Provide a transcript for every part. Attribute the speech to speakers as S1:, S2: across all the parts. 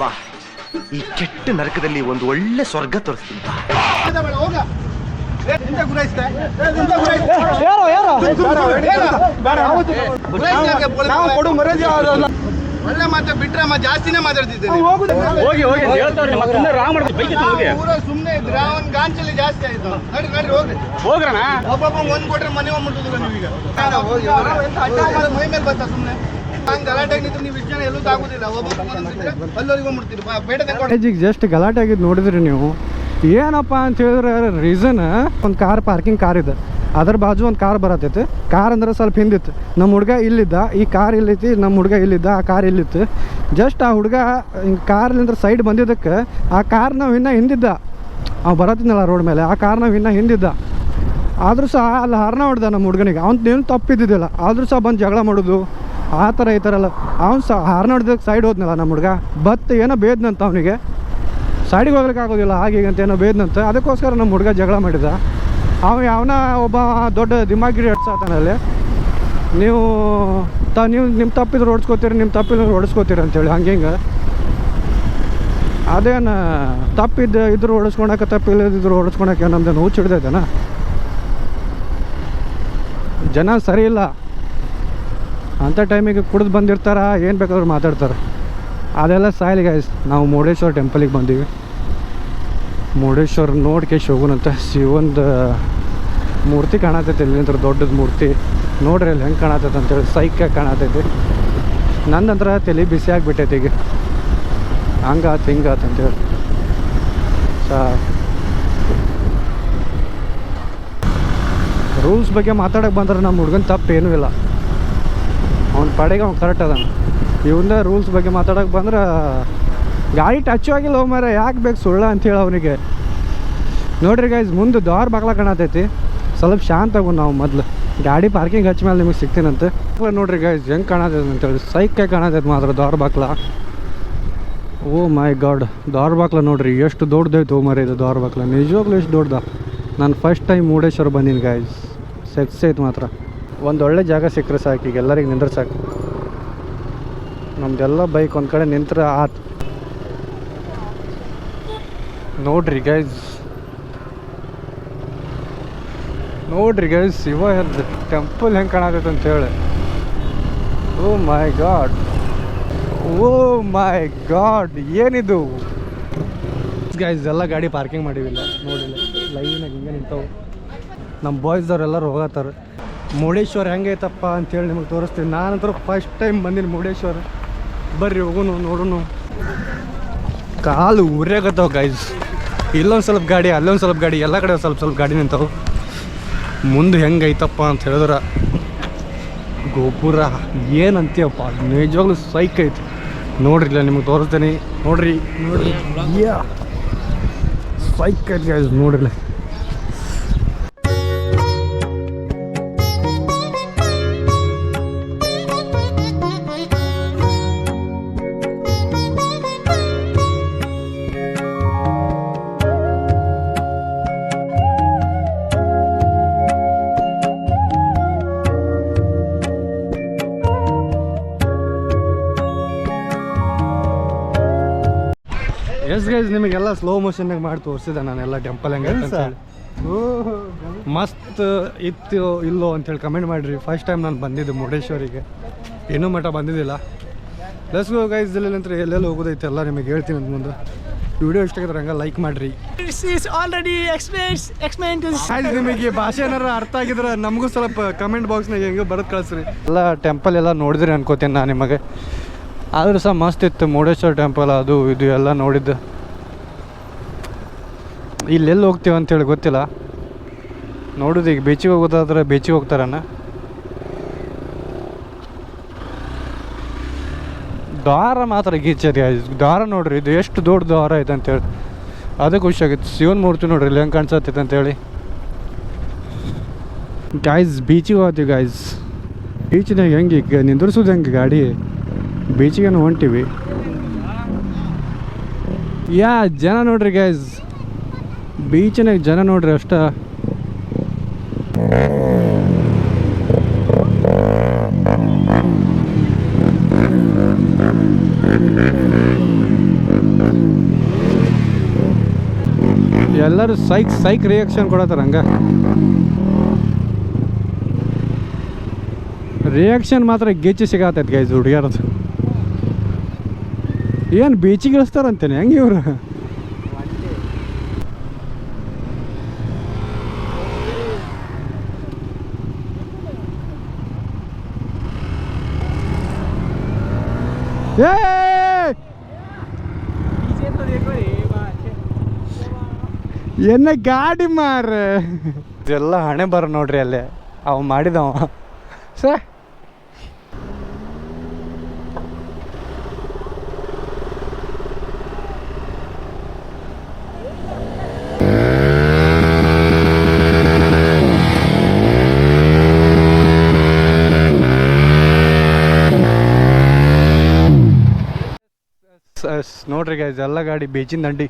S1: ಬಾ. ಈ ಕೆಟ್ಟ ನರಕದಲ್ಲಿ ಒಂದು ಒಳ್ಳೆ ಸ್ವರ್ಗ ತೋರಿಸ್ತೀನಿ ಬಾ.
S2: ಒಳ್ಳೆ ಮಾತ್ರ ಬಿಟ್ರೆ ಅಮ್ಮ ಜಾಸ್ತಿನೇ ಮಾತಾಡ್ತಿದ್ದೇನೆ.
S3: ಹೋಗಿ. ಹೋಗಿ ಹೇಳ್ತಾರೆ ಬೈಕ್ ಹೋಗಿ.
S2: ಸುಮ್ನೆ ಇದ್ರೆ ಅವನ್ ಗಾಂಚಲಿ ಜಾಸ್ತಿ ಆಯ್ತು. ನಡ್ರಿ ನಡ್ರಿ ಹೋಗ್ರಿ.
S3: ಹೋಗ್ರಣ
S2: ಒಬ್ಬೊಬ್ಬ ಒಂದ್ ಕೊಟ್ರೆ ಮನೆ ಮುಟ್ಟುದಿಲ್ಲ ನೀವೀಗ ಮೈ ಮೇಲೆ ಬರ್ತಾ ಸುಮ್ನೆ.
S4: ಜಸ್ಟ್ ಗಲಾಟೆ ಆಗಿದ್ದು ನೋಡಿದ್ರಿ ನೀವು. ಏನಪ್ಪ ಅಂತ ಹೇಳಿದ್ರೆ ರೀಸನ್ ಒಂದು ಕಾರ್ ಪಾರ್ಕಿಂಗ್ ಕಾರ್ ಇದೆ. ಅದ್ರ ಬಾಜು ಒಂದು ಕಾರ್ ಬರತೈತಿ. ಕಾರ್ ಅಂದ್ರೆ ಸ್ವಲ್ಪ ಹಿಂದಿತ್ತು. ನಮ್ಮ ಹುಡುಗ ಇಲ್ಲಿದ್ದ. ಈ ಕಾರ್ ಇಲ್ಲೈತಿ ನಮ್ಮ ಹುಡುಗ ಇಲ್ಲಿದ್ದ, ಆ ಕಾರ್ ಇಲ್ಲಿತ್ತು. ಜಸ್ಟ್ ಆ ಹುಡುಗ ಹಿಂಗೆ ಕಾರ್ಲಿಂದ ಸೈಡ್ ಬಂದಿದ್ದಕ್ಕೆ ಆ ಕಾರ್ ನಾವು ಇನ್ನ ಹಿಂದಿದ್ದ. ಅವ್ ಬರತ್ತಿದ್ನಲ್ಲ ರೋಡ್ ಮೇಲೆ. ಆ ಕಾರ್ ನಾವು ಇನ್ನ ಹಿಂದಿದ್ದ. ಆದ್ರೂ ಸಹ ಅಲ್ಲಿ ಹಾರ್ನ ಹೊಡ್ದ ನಮ್ಮ ಹುಡುಗನಿಗೆ. ಅವ್ನು ಏನು ತಪ್ಪಿದ್ದಿದ್ದಿಲ್ಲ. ಆದ್ರೂ ಸಹ ಬಂದು ಜಗಳ ಮಾಡೋದು. ಆ ಥರ ಈ ಥರ ಎಲ್ಲ. ಅವ್ನು ಸಹ ಹಾರ್ನ ಸೈಡ್ ಹೋದ್ನಲ್ಲ ನಮ್ಮ ಹುಡುಗ? ಬತ್ ಏನೋ ಬೇದ್ನಂತ ಅವನಿಗೆ. ಸೈಡಿಗೆ ಹೋಗ್ಲಿಕ್ಕೆ ಆಗೋದಿಲ್ಲ, ಹೀಗೆ ಅಂತ ಏನೋ ಬೇದ್ನಂತ. ಅದಕ್ಕೋಸ್ಕರ ನಮ್ಮ ಹುಡುಗ ಜಗಳ ಮಾಡಿದ. ಅವ ಯಾವನ ಒಬ್ಬ ದೊಡ್ಡ ದಿಮಾಗಿರಿ ಹಡ್ಸಾತಾನಲ್ಲಿ ನೀವು ತ ನೀವು ನಿಮ್ಮ ತಪ್ಪಿದ್ರು ಓಡಿಸ್ಕೋತೀರಿ ನಿಮ್ಮ ತಪ್ಪಿದ್ರೆ ಓಡಿಸ್ಕೋತೀರಿ ಅಂತೇಳಿ, ಹಂಗೆ ಹಿಂಗೆ. ಅದೇನು, ತಪ್ಪಿದ್ದು ಇದ್ರು ಓಡಿಸ್ಕೊಳಕ್ಕೆ ತಪ್ಪಿಲ್ಲದಿದ್ರು ಓಡಿಸ್ಕೊಳಕ್ಕೆ ನಮ್ದೇನು ಹುಚ್ಚಿಡ್ದೈತೆನಾ ಜನ ಸರಿ ಇಲ್ಲ. ಅಂಥ ಟೈಮಿಗೆ ಕುಡಿದು ಬಂದಿರ್ತಾರೆ? ಏನು ಬೇಕಾದ್ರೂ ಮಾತಾಡ್ತಾರೆ. ಅದೆಲ್ಲ ಸಾಯ್ಲಿ ಗೈಸ್ ನಾವು ಮುರುಡೇಶ್ವರ ಟೆಂಪಲಿಗೆ ಬಂದೀವಿ. ಮುರುಡೇಶ್ವರ ಶೋಗುನ್ ಹೋಗೋಣಂತ ಶಿವಂದು ಮೂರ್ತಿ ಕಾಣತೈತೆ. ಇಲ್ಲಿಂದ್ರ ದೊಡ್ಡದು ಮೂರ್ತಿ. ನೋಡ್ರಿ ಅಲ್ಲಿ ಹೆಂಗೆ ಕಾಣತೈತೆ ಅಂತೇಳಿ ಸೈಕಾಗಿ ಕಾಣತೈತಿ. ನಂದಂತ್ರ ತಲೆ ಬಿಸಿ ಆಗಿಬಿಟ್ಟೈತಿ ಈಗ. ಹಂಗಾತ್ ಹಿಂಗಾತ್ ಅಂತೇಳಿ ಸಾ. ರೂಲ್ಸ್ ಬಗ್ಗೆ ಮಾತಾಡೋಕೆ ಬಂದ್ರೆ ನಮ್ಮ ಹುಡುಗನ ತಪ್ಪೇನೂ ಇಲ್ಲ. ಅವ್ನ ಪಡೆಗೆ ಅವ್ನು ಕರೆಕ್ಟ್ ಅದಾನ. ಇವನ್ನ ರೂಲ್ಸ್ ಬಗ್ಗೆ ಮಾತಾಡೋಕೆ ಬಂದ್ರೆ, ಗಾಡಿ ಟಚ್ ಆಗಿಲ್ಲ ಮಾರ ಯಾಕೆ ಬೇಕು ಸುಳ್ಳ ಅಂತೇಳಿ ಅವನಿಗೆ. ನೋಡ್ರಿ ಗೈಸ್ ಮುಂದೆ ದ್ವಾರ ಬಾಗ್ಲ ಕಾಣತೈತಿ. ಸ್ವಲ್ಪ ಶಾಂತ ಆಗು ನಾವು ಮೊದ್ಲು. ಗಾಡಿ ಪಾರ್ಕಿಂಗ್ ಹಚ್ಚ ಮೇಲೆ ನಿಮಗೆ ಸಿಗ್ತೀನಂತೆ. ನೋಡ್ರಿ ಗೈಸ್ ಹೆಂಗೆ ಕಾಣತೈತೆ ಅಂತೇಳಿ ಸೈಕೆ ಕಾಣತೈತೆ ಮಾತ್ರ ದಾರ್ ಬಾಗ್ಲ. ಓ ಮೈ ಗಾಡ್, ದಾರ್ ಬಾಗ್ಲ ನೋಡ್ರಿ, ಎಷ್ಟು ದೊಡ್ಡದೈತೆ ಮರ ಇದು ದ್ವಾರ ಬಾಗ್ಲ. ನಿಜವಾಗ್ಲೂ ಎಷ್ಟು ದೊಡ್ಡದ. ನಾನು ಫಸ್ಟ್ ಟೈಮ್ ಮುರುಡೇಶ್ವರ ಬಂದೀನಿ ಗಾಯ್ಸ್ ಸೆಕ್ಸ್ ಐತೆ ಮಾತ್ರ. ಒಂದು ಒಳ್ಳೆ ಜಾಗ ಸಿಕ್ಕರೆ ಸಾಕು, ಈಗ ಎಲ್ಲರಿಗೆ ನಿಂದ್ರೆ ಸಾಕು. ನಮ್ದೆಲ್ಲ ಬೈಕ್ ಒಂದು ಕಡೆ ನಿಂತ್ರೆ ಆತು. ನೋಡ್ರಿ ಗೈಸ್ ನೋಡ್ರಿ ಗೈಸ್ ಶಿವ ಟೆಂಪಲ್ ಹೆಂಗೆ ಕಾಣತೈತೆ ಅಂತೇಳಿ oh my god oh my god ಏನಿದು? ಗೈಸ್ ಎಲ್ಲ ಗಾಡಿ ಪಾರ್ಕಿಂಗ್ ಮಾಡಿವಿಲ್ಲ ನೋಡಿಲ್ಲ. ಲೈನಾಗಿ ಹಿಂಗೆ ನಿಂತವು. ನಮ್ಮ ಬಾಯ್ಸ್ ಅವರೆಲ್ಲರೂ ಹೋಗತ್ತಾರೆ. ಮುರುಡೇಶ್ವರ ಹೆಂಗೈತಪ್ಪ ಅಂತೇಳಿ ನಿಮಗೆ ತೋರಿಸ್ತೀನಿ. ನಾನಂತರ ಫಸ್ಟ್ ಟೈಮ್ ಬಂದೀನಿ ಮುರುಡೇಶ್ವರ. ಬರ್ರಿ ಹೋಗುನು ನೋಡೋಣ ಕಾಲು ಉರಿಯಾಗತ್ತವ ಗೈಸ್ ಇಲ್ಲೊಂದು ಸ್ವಲ್ಪ ಗಾಡಿ ಅಲ್ಲೊಂದು ಸ್ವಲ್ಪ ಗಾಡಿ ಎಲ್ಲ ಕಡೆ ಸ್ವಲ್ಪ ಸ್ವಲ್ಪ ಗಾಡಿ ನಿಂತವು. ಮುಂದೆ ಹೆಂಗೈತಪ್ಪ ಅಂತ ಹೇಳಿದ್ರೆ ಗೋಪುರ ಏನಂತೀಯಪ್ಪ ನಿಜವಾಗ್ಲೂ ಸೈಕ್ ಐತಿ. ನೋಡ್ರಿ ಇಲ್ಲ ನಿಮಗೆ ತೋರಿಸ್ತೀನಿ. ನೋಡ್ರಿ. ನೋಡ್ರಿ. ಯಾ. ಸೈಕ್ ಐತಿ ಗೈಸ್ ನೋಡ್ರಿ. ಎಸ್ ಗೈಸ್ ನಿಮಗೆಲ್ಲ ಸ್ಲೋ ಮೋಷನ್ನಾಗ ಮಾಡಿ ತೋರಿಸಿದೆ ನಾನೆಲ್ಲ ಟೆಂಪಲ್ ಹೆಂಗೆ ಮಸ್ತ್ ಇತ್ತು ಇಲ್ಲೋ ಅಂತೇಳಿ ಕಮೆಂಟ್ ಮಾಡಿರಿ. ಫಸ್ಟ್ ಟೈಮ್ ನಾನು ಬಂದಿದ್ದೆ ಮುರುಡೇಶ್ವರಿಗೆ. ಇನ್ನೂ ಮಠ ಬಂದಿದ್ದಿಲ್ಲ. ಪ್ಲಸ್ ಗೈಸ್ ನಂತರ ಎಲ್ಲೆಲ್ಲಿ ಹೋಗೋದೈತೆ ಎಲ್ಲ ನಿಮಗೆ ಹೇಳ್ತೀನಿ ಅಂತ ಮುಂದೆ. ವಿಡಿಯೋ ಇಷ್ಟ ಆಗಿದ್ರೆ ಹಂಗೆ ಲೈಕ್ ಮಾಡಿರಿ.
S3: ಆಲ್ರೆಡಿ ಎಕ್ಸ್ಪೀರಿಯನ್ಸ್
S4: ನಿಮಗೆ ಭಾಷೆ ಏನಾರ ಅರ್ಥ ಆಗಿದ್ರೆ ನಮಗೂ ಸ್ವಲ್ಪ ಕಮೆಂಟ್ ಬಾಕ್ಸ್ನಾಗ ಹೆಂಗೆ ಬರೋದು ಕಳಿಸ್ರಿ. ಎಲ್ಲ ಟೆಂಪಲ್ ಎಲ್ಲ ನೋಡಿದ್ರಿ ಅನ್ಕೋತೀನಿ ನಾನು ನಿಮಗೆ. ಆದರೂ ಸಹ ಮಸ್ತ್ ಇತ್ತು ಮುರುಡೇಶ್ವರ ಟೆಂಪಲ್ ಅದು ಇದು ಎಲ್ಲ ನೋಡಿದ್ದು. ಇಲ್ಲೆಲ್ಲಿ ಹೋಗ್ತೀವಿ ಅಂತೇಳಿ ಗೊತ್ತಿಲ್ಲ. ನೋಡೋದು ಈಗ ಬೀಚಿಗೆ ಹೋಗೋದಾದ್ರೆ ಬೀಚಿಗೆ ಹೋಗ್ತಾರಣ್ಣ ದ್ವಾರ ಮಾತ್ರ ಗೀಚರಿ ದ್ವಾರ ನೋಡ್ರಿ, ಇದು ಎಷ್ಟು ದೊಡ್ಡ ದ್ವಾರ ಐತೆ ಅಂತೇಳಿ. ಅದೇ ಖುಷಿ ಆಗಿತ್ತು. ಶಿವನ ಮೂರ್ತಿ ನೋಡ್ರಿ ಇಲ್ಲಿ ಹೆಂಗೆ ಕಾಣಿಸತ್ತೈತೆ ಅಂತೇಳಿ. ಗಾಯ್ಸ್ ಬೀಚಿಗೆ ಹೋಗ್ತೀವಿ ಗಾಯ್ಸ್ ಬೀಚ್ನಾಗ ಹೆಂಗೆ ಈಗ ನಿಂದಿರ್ಸೋದು ಹೆಂಗೆ ಗಾಡಿ? ಬೀಚಿಗೇನು ಹೊಂಟಿವಿ. ಯಾ, ಜನ ನೋಡ್ರಿ ಗೈಸ್ ಬೀಚಿನಾಗ ಜನ ನೋಡ್ರಿ ಅಷ್ಟ. ಎಲ್ಲರೂ ಸೈಕ್ ಸೈಕ್ ರಿಯಾಕ್ಷನ್ ಕೊಡತ್ತಾರ ಹಂಗ. ರಿಯಾಕ್ಷನ್ ಮಾತ್ರ ಗೆಚ್ಚಿ ಸಿಗತ್ತೈತೆ ಗೈಸ್ ಹುಡುಗಿಯರದು. ಏನು ಬೀಚಿಗೆ ಇಳಿಸ್ತಾರಂತೇನೆ, ಹೆಂಗೆ ಇವ್ರು? ಎನ್ನ ಗಾಡಿ ಮಾರ ಇದೆಲ್ಲ ಹಣೆ ಬರ ನೋಡ್ರಿ ಅಲ್ಲೇ. ಅವ ಮಾಡಿದವ. ಸ ನೋಡ್ರಿ ಗೈಸ್ ಎಲ್ಲ ಗಾಡಿ ಬೀಚಿನ ದಂಡಿ.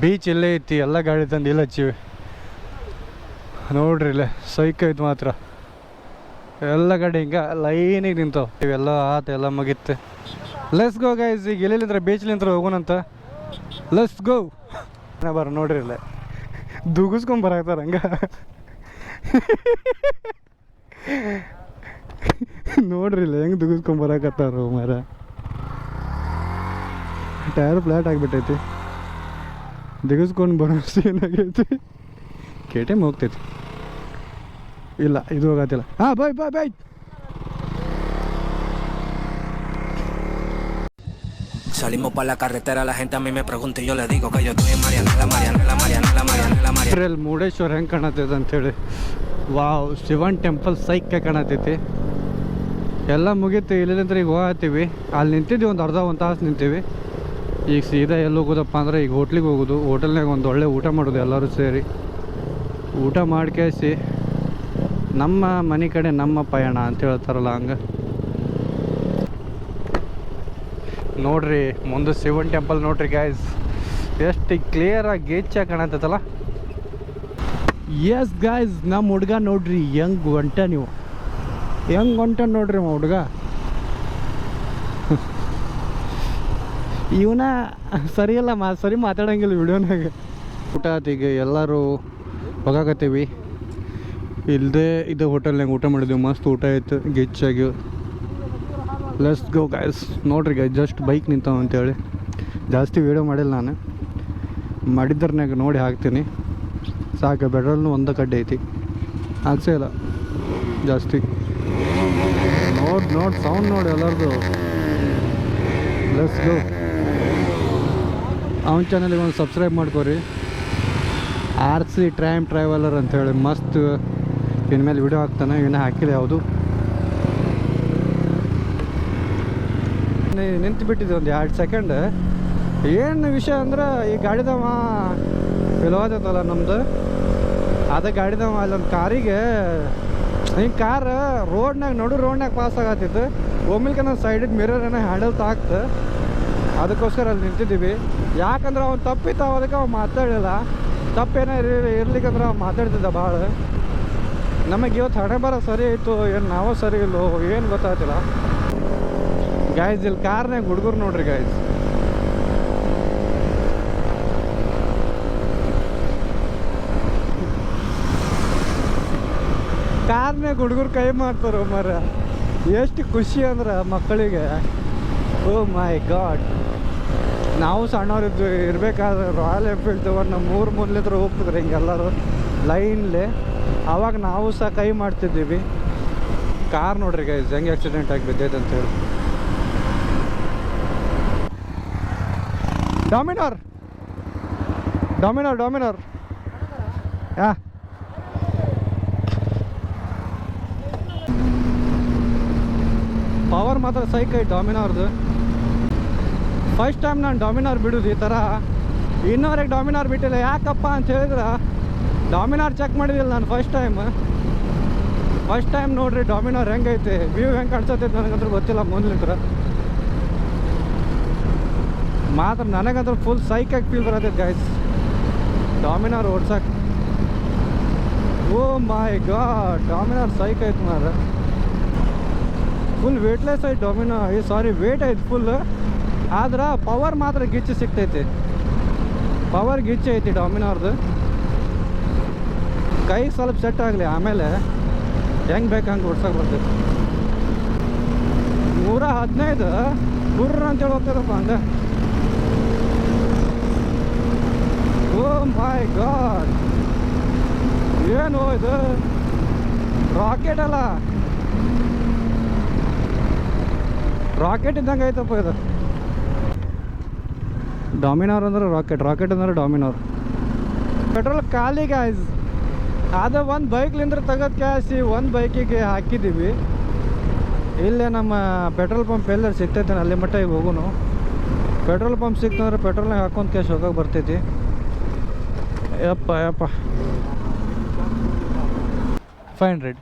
S4: ಬೀಚ್ ಇಲ್ಲೇ ಐತಿ, ಎಲ್ಲ ಗಾಡಿ ತಂದು ಇಲ್ಲ ಹಚ್ಚಿವಿ. ನೋಡ್ರಿ ಇಲ್ಲೇ, ಸೈಕ್ ಐತಿ ಮಾತ್ರ. ಎಲ್ಲ ಗಾಡಿ ಹಿಂಗೆ ಲೈನಿಗೆ ನಿಂತಾವ. ಇವೆಲ್ಲ ಆತ ಎಲ್ಲ ಮುಗಿತ್ತು ಲೆಸ್ ಗೋ ಗೈಸ್ ಈಗ ಎಲ್ಲಿಂದ್ರೆ ಬೀಚ್ಲಿಂತ್ರ ಹೋಗೋಣಂತ? ಲೆಸ್ ಗೋ ಬರ, ನೋಡ್ರಿ ಇಲ್ಲೇ. ದುಗಿಸ್ಕೊಂಡ್ ಬರಾಕ್ತಾರ ಹಂಗ. ನೋಡ್ರಿ ಇಲ್ಲ, ಹೆಂಗೆ ದುಗಿಸ್ಕೊಂಡ್ ಬರಾಕತ್ತಾರ ಮರ ಟೈರ್ ಫ್ಲಾಟ್ ಆಗಿಬಿಟ್ಟೈತಿ. ದಿಗಿಸ್ಕೊಂಡು ಬರೋ ಏನಾಗೈತಿ ಕೆ ಟಿ ಎಂ ಹೋಗ್ತೈತಿ. ಇಲ್ಲ ಇದು ಹೋಗತ್ತಿಲ್ಲ. ಹಾಂ ಬಾಯ್ ಬಾಯ್ ಬಾಯ್
S5: Salimos para la carretera, la gente a mí me pregunta y yo le digo que yo estoy en Marianela, Mariana. Pero el Marianela.
S4: ಇದ್ರಲ್ಲಿ ಮುರುಡೇಶ್ವರ ಹೆಂಗೆ ಕಾಣತೈತೆ ಅಂಥೇಳಿ ವಾವ್ ಶಿವನ್ ಟೆಂಪಲ್ ಸೈಕ್ ಕಾಣತೈತಿ ಎಲ್ಲ ಮುಗೀತು ಇಲ್ಲಿಂದ್ರೆ ಈಗ ಹೋಗತ್ತೀವಿ. ಅಲ್ಲಿ ನಿಂತಿದ್ವಿ ಒಂದು ಅರ್ಧ ಒಂದು ತಾಸು ನಿಂತೀವಿ. ಈಗ ಸೀದಾ ಎಲ್ಲಿ ಹೋಗೋದಪ್ಪ ಅಂದ್ರೆ ಈಗ ಹೋಟ್ಲಿಗೆ ಹೋಗೋದು. ಹೋಟೆಲ್ನಾಗ ಒಂದು ಒಳ್ಳೆ ಊಟ ಮಾಡೋದು ಎಲ್ಲರೂ ಸೇರಿ. ಊಟ ಮಾಡ್ಕೇಸಿ ನಮ್ಮ ಮನೆ ಕಡೆ ನಮ್ಮ ಪಯಣ ಅಂತ ಹೇಳ್ತಾರಲ್ಲ ಹಂಗೆ. ನೋಡ್ರಿ, ಮುಂದೆ ಶಿವನ್ ಟೆಂಪಲ್ ನೋಡ್ರಿ ಗಾಯ್ಸ್ ಎಷ್ಟು ಕ್ಲಿಯರಾಗಿ ಗೇಚ್ಚಾಗಿ ಕಾಣತ್ತಲ್ಲ ಎಸ್ ಗಾಯ್ಸ್ ನಮ್ಮ ಹುಡ್ಗ ನೋಡ್ರಿ ಹೆಂಗ್ ಹೊಂಟ ನೀವು. ಹೆಂಗ್ ಹೊಂಟ ನೋಡ್ರಿ ನಮ್ಮ ಹುಡ್ಗ. ಇವನ ಸರಿಯಲ್ಲ ಮಾ ಸರಿ ಮಾತಾಡೋಂಗಿಲ್ಲ ವಿಡಿಯೋನಾಗ ಊಟ ಆತೀಗ ಎಲ್ಲರೂ ಹೋಗಾಕತ್ತೀವಿ. ಇಲ್ಲದೆ ಇದು ಹೋಟೆಲ್ನಾಗ ಊಟ ಮಾಡಿದ್ವಿ, ಮಸ್ತ್ ಊಟ ಆಯಿತು, ಗಿಚ್ಚಾಗಿ. ಲೆಸ್ ಗೋ ಗಾಯ್ಸ್ ನೋಡ್ರಿ ಗಾಯ್ ಜಸ್ಟ್ ಬೈಕ್ ನಿಂತಾವ ಅಂತೇಳಿ. ಜಾಸ್ತಿ ವೀಡಿಯೋ ಮಾಡಿಲ್ಲ ನಾನು. ಮಾಡಿದ್ರನ್ಯಾಗ ನೋಡಿ ಹಾಕ್ತೀನಿ. ಸಾಕು ಪೆಟ್ರೋಲ್ನು ಒಂದು ಕಡ್ಡೆ ಐತಿ. ಹಾಕ್ಸೇ ಇಲ್ಲ. ಜಾಸ್ತಿ. ನೋಡಿ ನೋಡಿ ಸೌಂಡ್ ನೋಡಿ ಎಲ್ಲರದು. ಲೆಸ್ ಗೋ ಅವನ ಚಾನಲಿಗೆ ಒಂದು ಸಬ್ಸ್ಕ್ರೈಬ್ ಮಾಡ್ಕೊರಿ. ಆರ್ ಸಿ ಟ್ರೈಮ್ ಟ್ರಾವೆಲರ್ ಅಂತೇಳಿ ಮಸ್ತ್ ಇನ್ಮೇಲೆ ವಿಡಿಯೋ ಹಾಕ್ತಾನೆ, ಇನ್ನೂ ಹಾಕಿಲ್ಲ ಯಾವುದು. ನಿಂತು ಬಿಟ್ಟಿದ್ದೆ ಒಂದು ಎರಡು ಸೆಕೆಂಡ್ ಏನು ವಿಷಯ ಅಂದ್ರೆ ಈ ಗಾಡಿದವ ಇಲ್ಲೋದೈತಲ್ಲ ನಮ್ದು. ಅದ ಗಾಡಿದವ ಅಲ್ಲೊಂದು ಕಾರಿಗೆ, ಈ ಕಾರ್ ರೋಡ್ನಾಗ ನಡು ರೋಡ್ನಾಗ ಪಾಸ್ ಆಗತ್ತಿತ್ತು. ಒಮ್ಮಿಲ್ಕ ನಾನು ಮಿರರ್ ಏನೋ ಹ್ಯಾಂಡಲ್ ತಾಕ್ತು. ಅದಕ್ಕೋಸ್ಕರ ಅಲ್ಲಿ ನಿಂತಿದ್ದೀವಿ. ಯಾಕಂದ್ರೆ ಅವ್ನು ತಪ್ಪಿತ್ತು ಅದಕ್ಕೆ ಅವ್ನು ಮಾತಾಡಲಿಲ್ಲ. ತಪ್ಪೇನೋ ಇರಲಿ ಇರ್ಲಿಕ್ಕಂದ್ರೆ ಅವ್ನು ಮಾತಾಡ್ತಿದ್ದ ಭಾಳ. ನಮಗೆ ಇವತ್ತು ಹಣೆ ಬರ ಸರಿ ಇತ್ತು ಏನು ನಾವು ಸರಿ ಇಲ್ಲೋ ಏನು ಗೊತ್ತಾಗ್ತಿಲ್ಲ. ಗಾಯ್ಸ್ ಇಲ್ಲಿ ಕಾರ್ನೇ ಹುಡುಗರು ನೋಡ್ರಿ ಗಾಯ್ಸ್ ಕಾರ್ನೇ ಹುಡುಗರು ಕೈ ಮಾಡ್ತಾರೆ ಮರ ಎಷ್ಟು ಖುಷಿ ಅಂದ್ರೆ ಮಕ್ಕಳಿಗೆ. ಓ ಮೈ ಗಾಡ್ ನಾವು ಸಣ್ಣವರಿದ್ವಿ ಇರಬೇಕಾದ್ರೆ ರಾಯಲ್ ಎನ್ಫೀಲ್ಡ್ ತಗೊಂಡು ನಮ್ಮ ಮೂರು ಮೂರ್ಲಿದ್ರು ಹೋಗ್ತಿದ್ರು ಹಿಂಗೆಲ್ಲರೂ ಲೈನ್ಲೆ ಆವಾಗ ನಾವು ಸಹ ಕೈ ಮಾಡ್ತಿದ್ದೀವಿ. ಕಾರ್ ನೋಡ್ರಿ ಗೈಸ್ ಹೆಂಗೆ ಆಕ್ಸಿಡೆಂಟ್ ಆಗಿ ಬಿದ್ದೈತೆ ಅಂತೇಳಿ ಡಾಮಿನೋರ್ ಡಾಮಿನೋರ್ ಡಾಮಿನೋರ್ ಯಾ. ಪವರ್ ಮಾತ್ರ ಸೈಕ್ ಐತೆ ಡಾಮಿನೋರ್ದು ಫಸ್ಟ್ ಟೈಮ್ ನಾನು ಡಾಮಿನಾರ್ ಬಿಡೋದು ಈ ಥರ ಇನ್ನೂವರೆಗೆ ಡಾಮಿನಾರ್ ಬಿಟ್ಟಿಲ್ಲ. ಯಾಕಪ್ಪ ಅಂತ ಹೇಳಿದ್ರೆ, ಡಾಮಿನಾರ್ ಚೆಕ್ ಮಾಡಿದಿಲ್ಲ ನಾನು ಫಸ್ಟ್ ಟೈಮ್ ಫಸ್ಟ್ ಟೈಮ್ ನೋಡ್ರಿ ಡಾಮಿನಾರ್ ಹೆಂಗೈತೆ. ವ್ಯೂ ಹೆಂಗೆ ಕಾಣಿಸತೈತೆ ನನಗಂತೂ ಗೊತ್ತಿಲ್ಲ ಮುಂದ್ಲಿಂತ್ರ ಮಾತ್ರ ನನಗಂತೂ ಫುಲ್ ಸೈಕಾಗಿ ಫೀಲ್ ಬರತೈತೆ ಗಾಯ್ಸ್ ಡಾಮಿನಾರ್ ಓಡ್ಸಕ್ಕೆ oh my god, Dominar psych ಆಯ್ತು ಮಾರ ಫುಲ್ ವೇಟ್ಲೆಸ್ ಐತೆ ಡಾಮಿನೋ. ಸಾರಿ ವೇಟ್ ಐತೆ ಫುಲ್ ಆದ್ರೆ ಪವರ್ ಮಾತ್ರ ಗಿಚ್ಚು ಸಿಗ್ತೈತಿ. ಪವರ್ ಗಿಚ್ಚು ಐತಿ ಡಾಮಿನೋರ್ದು ಕೈ ಸ್ವಲ್ಪ ಸೆಟ್ ಆಗಲಿ, ಆಮೇಲೆ ಹೆಂಗೆ ಬೇಕು ಹಂಗೆ ಓಡ್ಸೋಕೆ ಬರ್ತೈತಿ. ನೂರ ಹದಿನೈದು ಗುರ್ರ ಅಂತೇಳಿ ಹೋಗ್ತದಪ್ಪ ಹಂಗೆ. ಓ ಮೈ ಗಾಡ್ ಏನು ಇದು? ರಾಕೆಟ್ ಅಲ್ಲ. ರಾಕೆಟ್ ಇದ್ದಂಗೆ ಐತಪ್ಪ ಇದು. ಡಾಮಿನೋರ್ ಅಂದ್ರೆ ರಾಕೆಟ್ ರಾಕೆಟ್ ಅಂದ್ರೆ ಡಾಮಿನೋರ್. ಪೆಟ್ರೋಲ್ ಖಾಲಿ ಗಾಯ್ಸ್ ಅದ ಒಂದು ಬೈಕ್ಲಿಂದ ತೆಗೆದು ಕ್ಯಾಸಿ ಒಂದು ಬೈಕಿಗೆ ಹಾಕಿದ್ದೀವಿ ಇಲ್ಲೇ ನಮ್ಮ ಪೆಟ್ರೋಲ್ ಪಂಪ್ ಎಲ್ಲರೂ ಸಿಗ್ತೈತೆ ಅಲ್ಲಿ ಮಟ್ಟ ಈಗ ಹೋಗುನು. ಪೆಟ್ರೋಲ್ ಪಂಪ್ ಸಿಕ್ತಂದ್ರೆ ಪೆಟ್ರೋಲ್ನಾಗ ಹಾಕೊಂಡು ಕ್ಯಾಶ್ ಹೋಗಕ್ಕೆ ಬರ್ತೈತಿ. ಯಪ್ಪ ಯಪ್ಪ. ಫೈವ್ ಹಂಡ್ರೆಡ್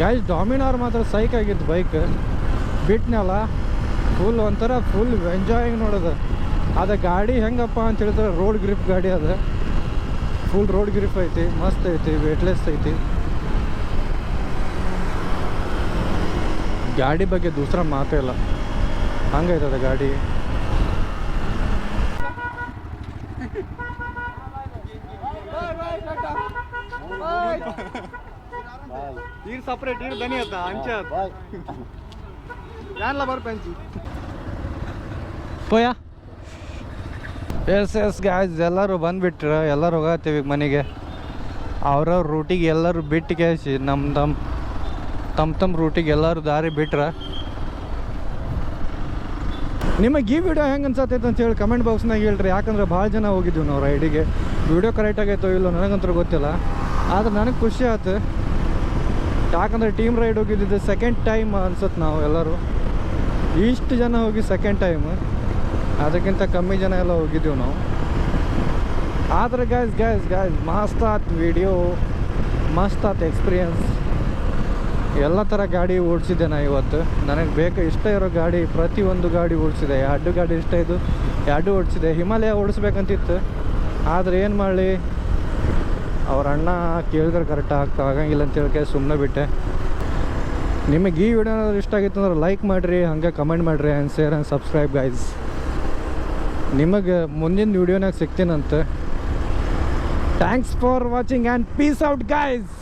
S4: ಗಾಯ್ಸ್ ಡಾಮಿನಾರ್ ಮಾತ್ರ ಸೈಕ್ ಆಗಿತ್ತು ಬೈಕ್ ಬಿಟ್ನಲ್ಲ ಫುಲ್ ಒಂಥರ ಫುಲ್ ಎಂಜಾಯಿಂಗ್ ನೋಡೋದು. ಅದು ಗಾಡಿ ಹೆಂಗಪ್ಪ ಅಂತ ಹೇಳಿದ್ರೆ ರೋಡ್ ಗ್ರಿಪ್ ಗಾಡಿ ಅದು. ಫುಲ್ ರೋಡ್ ಗ್ರಿಪ್ ಐತಿ, ಮಸ್ತ್ ಐತಿ ವೇಟ್ಲೆಸ್ ಐತಿ. ಗಾಡಿ ಬಗ್ಗೆ ದೂಸರ ಮಾತೇ ಇಲ್ಲ. ಹಂಗೈತದ ಗಾಡಿ?
S2: ನೀರು ಸಪ್ರೇಟ್ ನೀರ್ ದನಿ ಅದ ಅಂಚ ಯಾನ್ಲ ಬರ್ಪೆಂಚಿ
S4: ಪೋಯ? ಎಸ್ ಎಸ್ ಗ್ಯಾಸ್ ಎಲ್ಲರೂ ಬಂದ್ಬಿಟ್ರೆ ಎಲ್ಲರೂ ಹೋಗತ್ತೀವಿ ಈಗ ಮನೆಗೆ ಅವ್ರವ್ರ ರೂಟಿಗೆ ಎಲ್ಲರೂ ಬಿಟ್ಟು ಕೇಸಿ ನಮ್ಮ ತಮ್ಮ ತಮ್ಮ ತಮ್ಮ ರೂಟಿಗೆ ಎಲ್ಲರೂ ದಾರಿ ಬಿಟ್ರೆ. ನಿಮಗೆ ಈ ವಿಡಿಯೋ ಹೆಂಗೆ ಅನ್ಸತ್ತೈತೆ ಅಂತ ಹೇಳಿ ಕಮೆಂಟ್ ಬಾಕ್ಸ್ನಾಗ ಹೇಳ್ರಿ. ಯಾಕಂದ್ರೆ ಭಾಳ ಜನ ಹೋಗಿದ್ವಿ ನಾವು ರೈಡಿಗೆ ವಿಡಿಯೋ ಕರೆಕ್ಟ್ ಆಗೈತೋ ಇಲ್ಲೋ ನನಗಂತೂ ಗೊತ್ತಿಲ್ಲ. ಆದ್ರೆ ನನಗೆ ಖುಷಿ ಆಯ್ತು ಯಾಕಂದ್ರೆ ಟೀಮ್ ರೈಡ್ ಹೋಗಿದ್ದಿದ್ದು ಸೆಕೆಂಡ್ ಟೈಮ್ ಅನ್ಸುತ್ತೆ ನಾವು ಎಲ್ಲರೂ. ಇಷ್ಟು ಜನ ಹೋಗಿ ಸೆಕೆಂಡ್ ಟೈಮ್ ಅದಕ್ಕಿಂತ ಕಮ್ಮಿ ಜನ ಎಲ್ಲ ಹೋಗಿದ್ದೀವಿ ನಾವು. ಆದರೆ ಗ್ಯಾಸ್ ಗ್ಯಾಸ್ ಗ್ಯಾಸ್ ಮಸ್ತ್ ಆತ್ ವಿಡಿಯೋ ಮಸ್ತ್ ಆತ್ ಎಕ್ಸ್ಪೀರಿಯನ್ಸ್ ಎಲ್ಲ ಥರ ಗಾಡಿ ಓಡಿಸಿದ್ದೆ ನಾ ಇವತ್ತು. ನನಗೆ ಬೇಕು ಇಷ್ಟ ಇರೋ ಗಾಡಿ, ಪ್ರತಿಯೊಂದು ಗಾಡಿ ಓಡಿಸಿದೆ. ಎರಡು ಗಾಡಿ ಇಷ್ಟ ಇದ್ದು ಎರಡು ಓಡಿಸಿದೆ. ಹಿಮಾಲಯ ಓಡಿಸ್ಬೇಕಂತಿತ್ತು. ಆದರೆ ಏನು ಮಾಡಲಿ? ಅವ್ರ ಅಣ್ಣ ಕೇಳಿದ್ರೆ ಕರೆಕ್ಟ್ ಆಗ್ತಾ ಆಗಂಗಿಲ್ಲ ಅಂತ ಹೇಳ್ಕೆ ಸುಮ್ಮನೆ ಬಿಟ್ಟೆ. ನಿಮಗೆ ಈ ವಿಡಿಯೋ ಏನಾದರೂ ಇಷ್ಟ ಆಗಿತ್ತು ಅಂದ್ರೆ ಲೈಕ್ ಮಾಡಿರಿ, ಹಾಗೆ ಕಮೆಂಟ್ ಮಾಡಿರಿ and share and subscribe guys ನಿಮಗೆ ಮುಂದಿನ ವಿಡಿಯೋನಾಗ ಸಿಗ್ತೀನಂತೆ thanks for watching and peace out guys